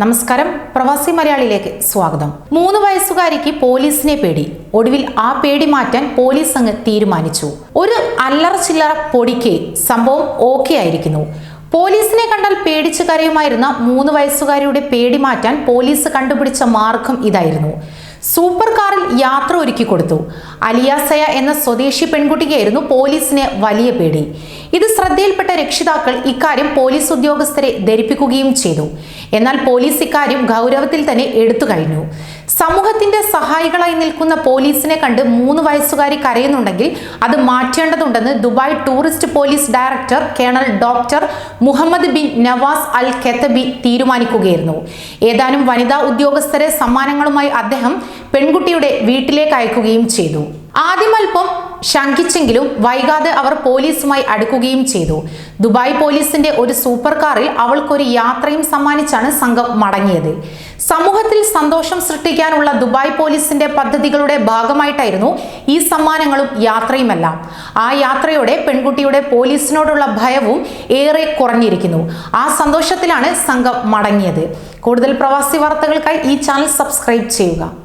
നമസ്കാരം. പ്രവാസി മലയാളിയിലേക്ക് സ്വാഗതം. മൂന്ന് വയസ്സുകാരിക്ക് പോലീസിനെ പേടി. ഒടുവിൽ ആ പേടി മാറ്റാൻ പോലീസ് അങ്ങ് തീരുമാനിച്ചു. ഒരു അല്ലറ ചില്ലറ പൊടിക്ക് സംഭവം ഓക്കെ ആയിരിക്കുന്നു. പോലീസിനെ കണ്ടാൽ പേടിച്ചു കരയുമായിരുന്ന മൂന്ന് വയസ്സുകാരിയുടെ പേടി മാറ്റാൻ പോലീസ് കണ്ടുപിടിച്ച മാർഗം ഇതായിരുന്നു. സൂപ്പർ കാറിൽ യാത്ര ഒരുക്കി കൊടുത്തു. അലിയാസയ എന്ന സ്വദേശി പെൺകുട്ടിക്കായിരുന്നു പോലീസിന് വലിയ പേടി. ഇത് ശ്രദ്ധയിൽപ്പെട്ട രക്ഷിതാക്കൾ ഇക്കാര്യം പോലീസ് ഉദ്യോഗസ്ഥരെ ധരിപ്പിക്കുകയും ചെയ്തു. എന്നാൽ പോലീസ് ഇക്കാര്യം ഗൗരവത്തിൽ തന്നെ എടുത്തു കഴിഞ്ഞു. സമൂഹത്തിന്റെ സഹായികളായി നിൽക്കുന്ന പോലീസിനെ കണ്ട് മൂന്ന് വയസ്സുകാരി കരയുന്നുണ്ടെങ്കിൽ അത് മാറ്റേണ്ടതുണ്ടെന്ന് Dubai tourist police director colonel doctor Muhammad bin Nawaz al Khetabi തീരുമാനിക്കുകയായിരുന്നു. ഏതാനും വനിതാ ഉദ്യോഗസ്ഥരെ സമ്മാനങ്ങളുമായി അദ്ദേഹം പെൺകുട്ടിയുടെ വീട്ടിലേക്ക് അയക്കുകയും ചെയ്തു. ശങ്കിച്ചെങ്കിലും വൈകാതെ അവർ പോലീസുമായി അടുക്കുകയും ചെയ്തു. ദുബായ് പോലീസിന്റെ ഒരു സൂപ്പർ കാറിൽ അവൾക്കൊരു യാത്രയും സമ്മാനിച്ചാണ് സംഘം മടങ്ങിയത്. സമൂഹത്തിൽ സന്തോഷം സൃഷ്ടിക്കാനുള്ള ദുബായ് പോലീസിന്റെ പദ്ധതികളുടെ ഭാഗമായിട്ടായിരുന്നു ഈ സമ്മാനങ്ങളും യാത്രയുമെല്ലാം. ആ യാത്രയോടെ പെൺകുട്ടിയുടെ പോലീസിനോടുള്ള ഭയവും ഏറെ കുറഞ്ഞിരിക്കുന്നു. ആ സന്തോഷത്തിലാണ് സംഘം മടങ്ങിയത്. കൂടുതൽ പ്രവാസി വാർത്തകൾക്കായി ഈ ചാനൽ സബ്സ്ക്രൈബ് ചെയ്യുക.